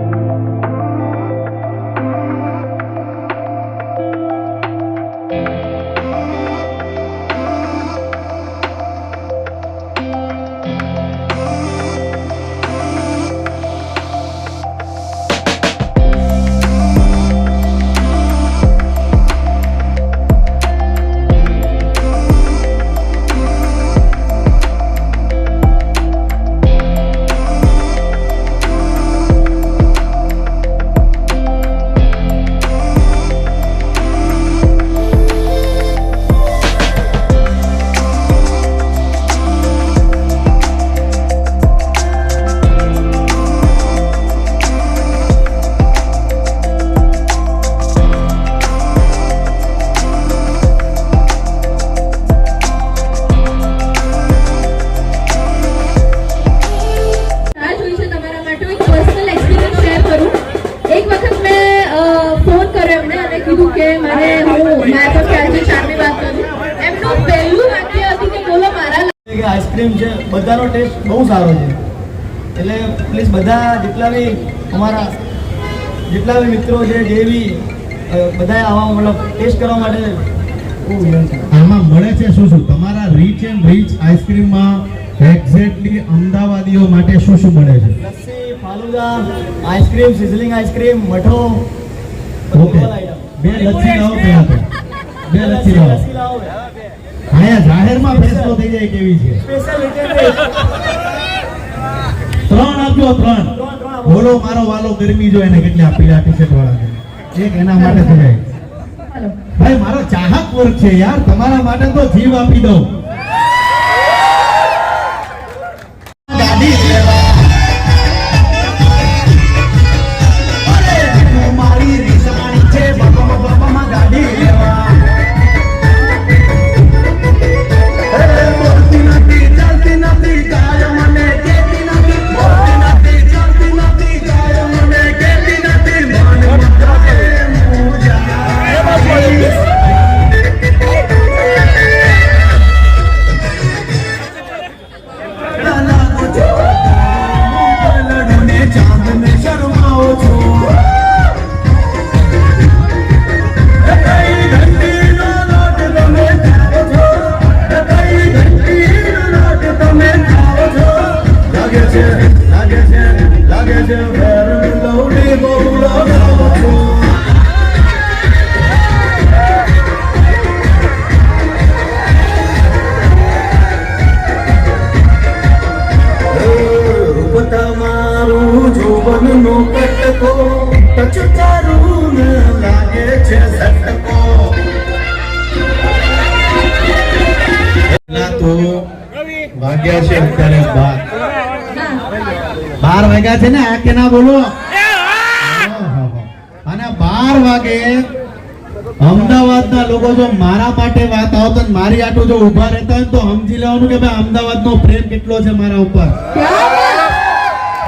Música ice cream છે. બધાનો test બહુ સારો છે. એટલે પ્લીઝ બધા જેટલા બી અમારા જેટલા બી મિત્રો છે જે બી બધા આવા મતલબ ટેસ્ટ કરવા માટે બહુ વિનંતી આમાં મળે છે શું શું? તમારા રીચ એન્ડ રીચ આઈસ્ક્રીમમાં એક્ઝેક્ટલી અમદાવાદીઓ માટે શું શું મળે છે? Lassi falooda ice cream sizzling ice cream મઠો ઓકે બે લચ્છી લાવો બે લાવો. લસ્સી લાવો. અહીંયા જાહેરમાં ફેસલો થઈ જાય કેવી છે? ત્રણ આપજો ત્રણ. બોલો મારો વાલો ગરમી જો એને કેટલી આપી આપી વાળાને એક એના માટે થઈ જાય ભાઈ મારો ચાહક વર્ગ છે યાર. તમારા માટે તો જીવ આપી દઉં. જોવનનો કટકો ટચ તારું લાગે છે પહેલા તો વાગ્યા છે અત્યારે બાર. બાર વાગ્યા છે ને આ કે ના બોલો અને બાર વાગે અમદાવાદના લોકો જો મારા માટે વાત આવતો મારી આટો જો ઊભા રહેતા હોય તો સમજી લેવાનું કે ભાઈ અમદાવાદનો પ્રેમ કેટલો છે મારા ઉપર.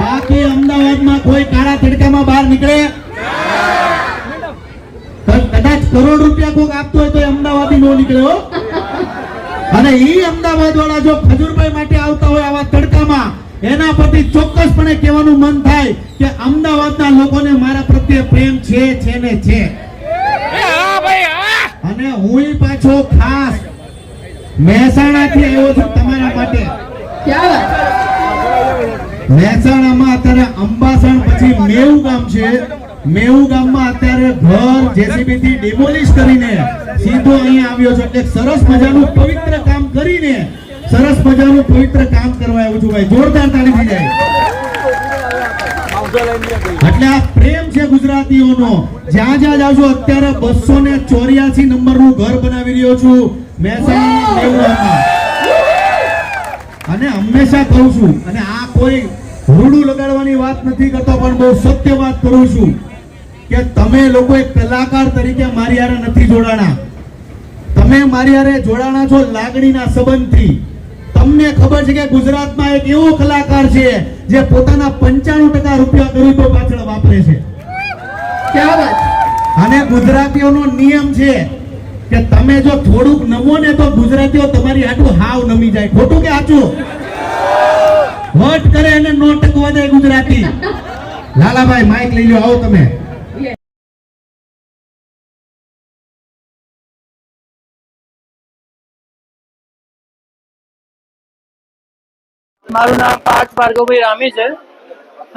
બાકી અમદાવાદમાં કોઈ કાળા તડકામાં બહાર નીકળે? કદાચ કરોડ રૂપિયા કોક આપતો હોય તો અમદાવાદ નો નીકળે અને ઈ અમદાવાદ વાળા જો ખજૂરભાઈ માટે આવતા હોય આવા તડકામાં એના પરથી ચોક્કસપણે કહેવાનું મન થાય કે અમદાવાદના લોકોને મારા પ્રત્યે પ્રેમ છે છે ને છે. અને હું પાછો ખાસ મહેસાણાથી આવ્યો છું તમારા માટે. મહેસાણામાં અત્યારે અંબાસણ પછી મેવું ગામ છે. મેવું ગામમાં અત્યારે ઘર જેસીબી થી ડિમોલિશ કરીને સીધો અહીંયા આવ્યો છે. એટલે સરસ મજાનું પવિત્ર કામ કરીને સરસ મજાનું પવિત્ર કામ કરવા આવ્યો છું ભાઈ. જોરદાર તાળી થઈ જાય. એટલે આ પ્રેમ છે ગુજરાતીઓનો. જ્યાં જ્યાં જાવ છો, અત્યારે બસો ને ચોર્યાસી નંબરનું ઘર બનાવી રહ્યો છું મહેસાણા અને હંમેશા કહું છું, અને આ કોઈ રૂડું લગાડવાની વાત નથી કરતો, પણ બહુ સત્ય વાત કરું છું કે તમે લોકો એક કલાકાર તરીકે મારી હારે નથી જોડાણા. તમે મારી હારે જોડાણા છો લાગણીના સંબંધથી. તમને ખબર છે કે ગુજરાતમાં એક એવો કલાકાર છે જે પોતાના પંચાણું ટકા રૂપિયા ગરીબો પાછળ વાપરે છે. અને ગુજરાતીઓનો નિયમ છે કે તમે જો થોડુંક નમો ને તો ગુજરાતીઓ તમારી આટલું હાવ નમી જાય. ખોટું કે સાચું? વટ કરે અને નો ટકવા દે ગુજરાતી. લાલાભાઈ માઇક લઈ લો આવો તમે. મારું નામ પાર્થ ભાર્ગવભાઈ રામી છે.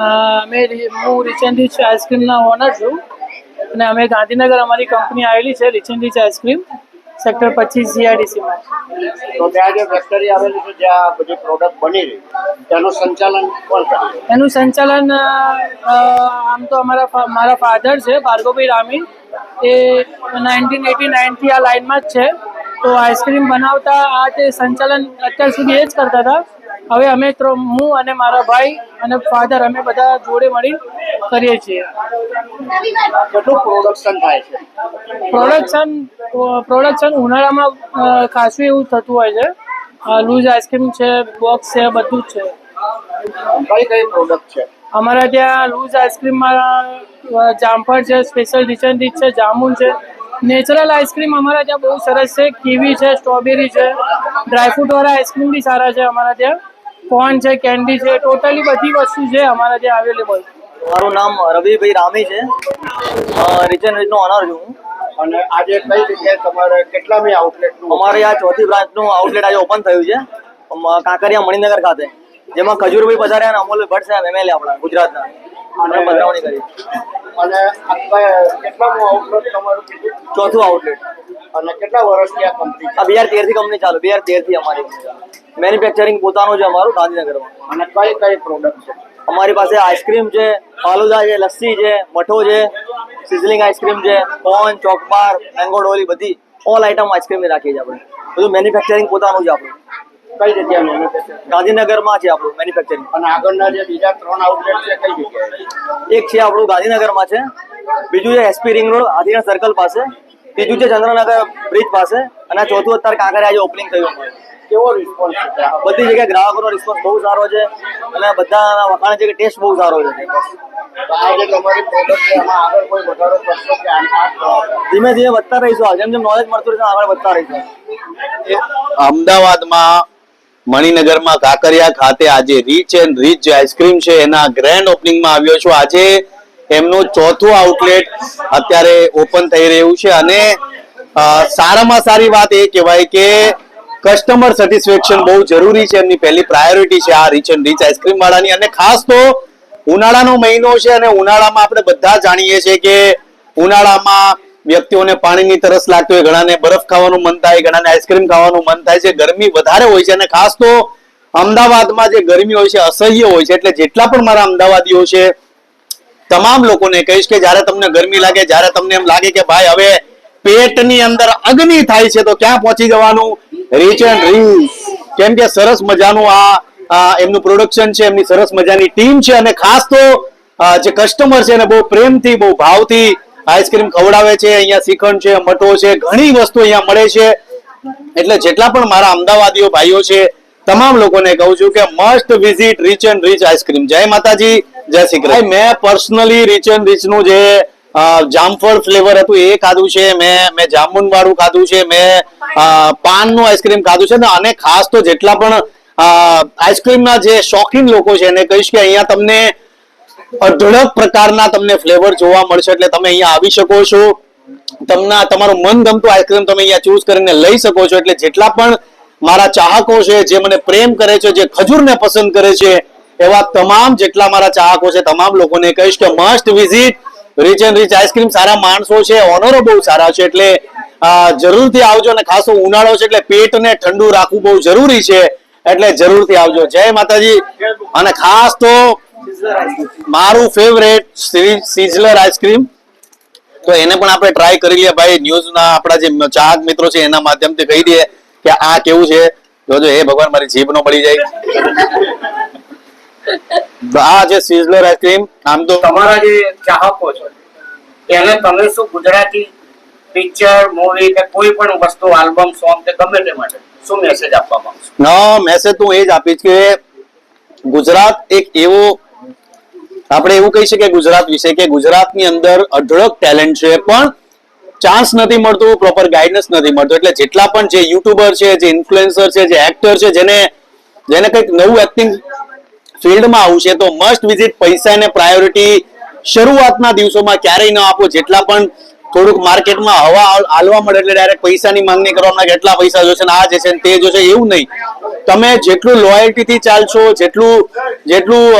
અમે હું રિચેન્ડિચ આઈસ્ક્રીમના ઓનર છું. અને અમે ગાંધીનગર અમારી કંપની આવેલી છે રિચેન્ડિચ આઈસ્ક્રીમ સેક્ટર પચીસ જીઆરડીસીમાં તો ત્યાં જે ફેક્ટરી આવેલી છે જ્યાં બધી પ્રોડક્ટ બની રહી. તેનું સંચાલન કોણ કરે? એનું સંચાલન આમ તો અમારા મારા ફાધર છે ભાર્ગવભાઈ રામી. એ નાઇન્ટીન એટી નાઇનથી આ લાઇનમાં જ છે. તો આઈસ્ક્રીમ બનાવતા આ તે સંચાલન અત્યાર સુધી એ જ કરતા હતા. હવે અમે હું અને મારા ભાઈ અને ફાધર અમે બધા જોડે મળી કરીએ છીએ. કેટલું પ્રોડક્શન થાય છે? પ્રોડક્શન પ્રોડક્શન ઉનાળામાં ખાસું એવું થતું હોય છે. લૂઝ આઈસ્ક્રીમ છે બોક્સ છે બધું જ છે. કઈ કઈ પ્રોડક્ટ છે? અમારા ત્યાં લૂઝ આઈસ્ક્રીમમાં જામફળ છે સ્પેશિયલ ડિચન છે જામુન છે. નેચરલ આઈસ્ક્રીમ અમારા ત્યાં બહુ સરસ છે કીવી છે સ્ટ્રોબેરી છે. ડ્રાયફ્રૂટ વાળા આઈસ્ક્રીમ બી સારા છે અમારા ત્યાં. કોર્ન છે કેન્ડી છે ટોટલી બધી વસ્તુ છે અમારા જે અવેલેબલ મારું નામ રવિભાઈ રામી છે. રિચન રીચનો ઓનર છું હું. અને આજે કઈ જગ્યાએ તમારે કેટલામી આઉટલેટ અમારે આ ચોથી બ્રાન્ચનું આઉટલેટ આજે ઓપન થયું છે કાંકરિયા મણિનગર ખાતે. જેમાં ખજૂરભાઈ પધાર્યા અને અમોલ ભટ્ટ સાહેબ એમએલએ આપણા ગુજરાતના. અને પધરાવણી કરી. અને કેટલામું આઉટલેટ તમારું કીધું? ચોથું આઉટલેટ અને કેટલા વર્ષથી આ કંપની આ બે હજાર તેરથી કંપની ચાલુ બે હજાર તેરથી અમારી મેન્યુફેક્ચરિંગ પોતાનું છે અમારું ગાંધીનગરમાં. અને કઈ કઈ પ્રોડક્ટ છે? અમારી પાસે આઈસ્ક્રીમ છે ફાલુદા છે લસ્સી છે મઠો છે સિઝલિંગ આઈસ્ક્રીમ છે કોન ચોકબાર મેંગો ડોલી બધી ઓલ આઈટમ આઈસ્ક્રીમની રાખીએ છીએ આપણે. બધું મેન્યુફેક્ચરિંગ પોતાનું છે આપણું. કઈ જગ્યાએ મેન્યુફેક્ચરિંગ ગાંધીનગરમાં છે આપણું મેન્યુફેક્ચરિંગ અને આગળના જે બીજા ત્રણ આઉટલેટ છે કઈ જગ્યાએ? એક છે આપણું ગાંધીનગરમાં છે બીજું છે એસપી રિંગ રોડ આદિના સર્કલ પાસે ત્રીજું છે ચંદ્રનગર બ્રિજ પાસે અને ચોથું અત્યારે કાંકરિયા આજે ઓપનિંગ થયું. કેવો રિસ્પોન્સ છે? બધી જગ્યાએ ગ્રાહકોનો રિસ્પોન્સ બહુ સારો છે અને બધાના વખાણ છે કે ટેસ્ટ બહુ સારો છે. ધીમે ધીમે વધતા રહીશું. જેમ જેમ નોલેજ મળતું રહેશે આગળ વધતા રહીશું. અમદાવાદમાં મણિનગરમાં કાંકરિયા ખાતે આજે રીચ એન્ડ રીચ જે આઈસ્ક્રીમ છે એના ગ્રેન્ડ ઓપનિંગમાં આવ્યો છું. આજે એમનું ચોથું આઉટલેટ અત્યારે ઓપન થઈ રહ્યું છે. અને સારામાં સારી વાત એ કહેવાય કે કસ્ટમર સેટિસ્ફેક્શન બહુ જરૂરી છે. એમની પહેલી પ્રાયોરિટી છે આ રીચ એન્ડ રીચ આઈસ્ક્રીમ વાળાની. અને ખાસ તો ઉનાળાનો મહિનો છે અને ઉનાળામાં આપણે બધા જાણીએ છીએ કે ઉનાળામાં વ્યક્તિઓને પાણીની તરસ લાગતી હોય, ઘણાને બરફ ખાવાનું મન થાય, ઘણાને આઈસ્ક્રીમ ખાવાનું મન થાય છે. ગરમી વધારે હોય છે અને ખાસ તો અમદાવાદમાં જે ગરમી હોય છે, અસહ્ય હોય છે. એટલે જેટલા પણ મારા અમદાવાદીઓ છે, તમામ લોકોને કહીશ કે જ્યારે તમને ગરમી લાગે, જ્યારે તમને એમ લાગે કે ભાઈ હવે પેટની અંદર અગ્નિ થાય છે, તો ક્યાં પહોંચી જવાનું? રીચ એન્ડ રીચ કેમ કે સરસ મજાનું આ એમનું પ્રોડક્શન છે, એમની સરસ મજાની ટીમ છે અને ખાસ તો જે કસ્ટમર છે એને બહુ પ્રેમથી, બહુ ભાવથી આઈસ્ક્રીમ ખવડાવે છે, અહીંયા શ્રીખંડ છે, મઠો છે, ઘણી વસ્તુ અહીંયા મળે છે. એટલે જેટલા પણ મારા અમદાવાદીઓ ભાઈઓ છે, તમામ લોકોને કહું છું કે must visit rich and rich ice cream જય માતાજી, જય શ્રી કૃષ્ણ. મેં પર્સનલી રીચ એન્ડ રીચનું જે જામફળ ફ્લેવર હતું એ ખાધું છે, મેં મેં જામુન વાળું ખાધું છે, મેં પાન પાનનું આઈસ્ક્રીમ ખાધું છે, ને અને ખાસ તો જેટલા પણ આઈસ્ક્રીમના જે શોખીન લોકો છે, એને કહીશ કે અહીંયા તમને અઢળક પ્રકારના તમને ફ્લેવર જોવા મળશે, એટલે તમે અહીંયા આવી શકો છો. તમને તમારું મનગમતું આઈસ્ક્રીમ તમે અહીંયા ચૂઝ કરીને લઈ શકો છો, એટલે જેટલા પણ મારા ચાહકો છે, જે મને પ્રેમ કરે છે, જે ખજૂરને પસંદ કરે છે, એવા તમામ જેટલા મારા ચાહકો છે, તમામ લોકોને કહીશ કે must visit rich and rich ice cream સારા માણસો છે ઓનરો બહુ સારા છે, એટલે જરૂરથી આવજો અને ખાસ ઉનાળો છે, એટલે પેટને ઠંડુ રાખવું બહુ જરૂરી છે, એટલે જરૂરથી આવજો. જય માતાજી. અને ખાસ તો મારું ફેવરેટ સિઝલર આઈસ્ક્રીમ તો એને પણ આપણે ટ્રાય કરી લઈએ. ભાઈ, ન્યૂઝના આપણા જે ચાહક મિત્રો છે, એના માધ્યમથી કહી દઈએ કે આ કેવું છે. જોજો હે ભગવાન મારી જીભ નો પડી જાય. આ જે સિઝલર આઈસ્ક્રીમ આમ તો તમારા જે ચાહકો છો એને તમે શું ગુજરાતી પિક્ચર મૂવી કે કોઈ પણ વસ્તુ આલ્બમ સોંગ કે ગમે તે માટે શું મેસેજ આપવા માંગશો? ના મેસેજ તો એ જ આપીશ કે ગુજરાત એક એવો આપણે એવું કહી શકીએ ગુજરાત વિશે કે ગુજરાતની અંદર અઢળક ટેલેન્ટ છે પણ ચાન્સ નથી મળતું પ્રોપર ગાઈડન્સ નથી મળતું. એટલે જેટલા પણ જે યુટ્યુબર છે જે ઇન્ફ્લુએન્સર છે જે એક્ટર છે જેને જેને કંઈક નવું એક્ટિંગ ફિલ્ડમાં આવશે તો મસ્ટ વિઝિટ પૈસાને પ્રાયોરિટી શરૂઆતના દિવસોમાં ક્યારેય ન આપો. જેટલા પણ થોડુંક માર્કેટમાં હવા હાલ- હાલવા મળે એટલે ડાયરેક્ટ પૈસાની માંગણી કરવામાં કેટલા પૈસા જોશે ને આ જે છે ને તે જોશે, એવું નહીં. તમે જેટલું લોયલ્ટીથી ચાલશો, જેટલું જેટલું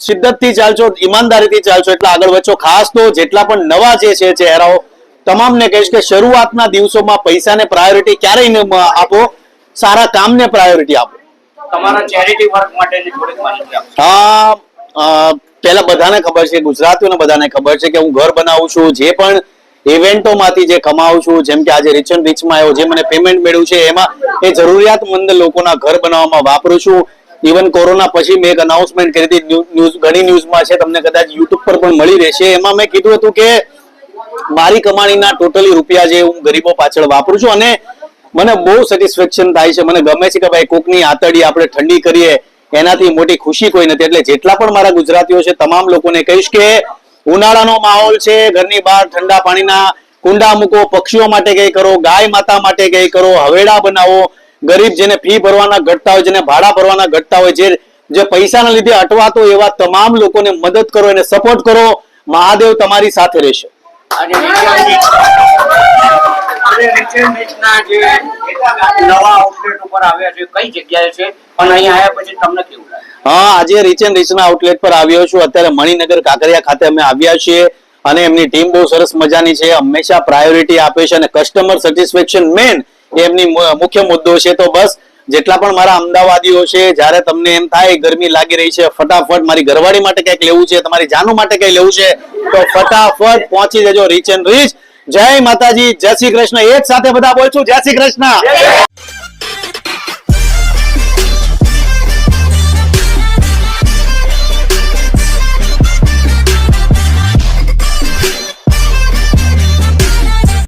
શિદ્દતથી ચાલશો, ઈમાનદારીથી ચાલશો, એટલા આગળ વધશો. ખાસ તો જેટલા પણ નવા જે છે ચહેરાઓ, તમામને કહીશ કે શરૂઆતના દિવસોમાં પૈસાને પ્રાયોરિટી ક્યારેય ન આપો. સારા કામને પ્રાયોરિટી આપો. તમારા ચેરિટી વર્ક માટેની થોડીક માહિતી આપો. પહેલા બધાને ખબર છે, ગુજરાતીઓને બધાને ખબર છે કે હું ઘર બનાવું છું, જે પણ ઇવેન્ટોમાંથી જે કમાઉં છું, જેમ કે આજે રિચન રીચમાં આવ્યો, જે મને પેમેન્ટ મળ્યું છે, એમાં એ જરૂરિયાતમંદ લોકોના ઘર બનાવવામાં વાપરું છું. ઇવન કોરોના પછી મેં એક અનાઉન્સમેન્ટ કરી હતી ન્યૂઝ, ઘણી ન્યૂઝમાં છે, તમને કદાચ યુટ્યુબ પર પણ મળી રહેશે. એમાં મેં કીધું હતું કે મારી કમાણીના ટોટલી રૂપિયા જે હું ગરીબો પાછળ વાપરું છું અને મને બહુ સેટિસ્ફેક્શન થાય છે. મને ગમે છે કે ભાઈ કોકની આતડી આપણે ઠંડી કરીએ, એનાથી મોટી ખુશી કોઈ નથી. એટલે જેટલા પણ મારા ગુજરાતીઓ છે, તમામ લોકોને કહીશ કે ઉનાળાનો માહોલ છે, ઘરની બહાર ઠંડા પાણીના કુંડા મૂકો, પક્ષીઓ માટે કઈ કરો, ગાય માતા માટે કઈ કરો હવેડા બનાવો, ગરીબ જેને ફી ભરવાના ઘટતા હોય, જેને ભાડા ભરવાના ઘટતા હોય, જે જે પૈસાના લીધે અટવાતો એવા તમામ લોકોને મદદ કરો એને સપોર્ટ કરો. મહાદેવ તમારી સાથે રહેશે. અત્યારે મણિનગર કાંકરિયા ખાતે અમે આવ્યા છીએ અને એમની ટીમ બહુ સરસ મજાની છે. હંમેશા પ્રાયોરિટી આપે છે અને કસ્ટમર સેટિસ્ફેક્શન મેન એમની મુખ્ય મુદ્દો છે. તો બસ, જેટલા પણ મારા અમદાવાદીઓ છે, જ્યારે તમને એમ થાય ગરમી લાગી રહી છે, ફટાફટ મારી ઘરવાળી માટે કંઈક લેવું છે, તમારી જાનુ માટે કંઈક લેવું છે, તો ફટાફટ પહોંચી જજો રીચ એન્ડ રીચ જય માતાજી જય શ્રી કૃષ્ણ. એક સાથે બધા બોલશું જય શ્રી કૃષ્ણ.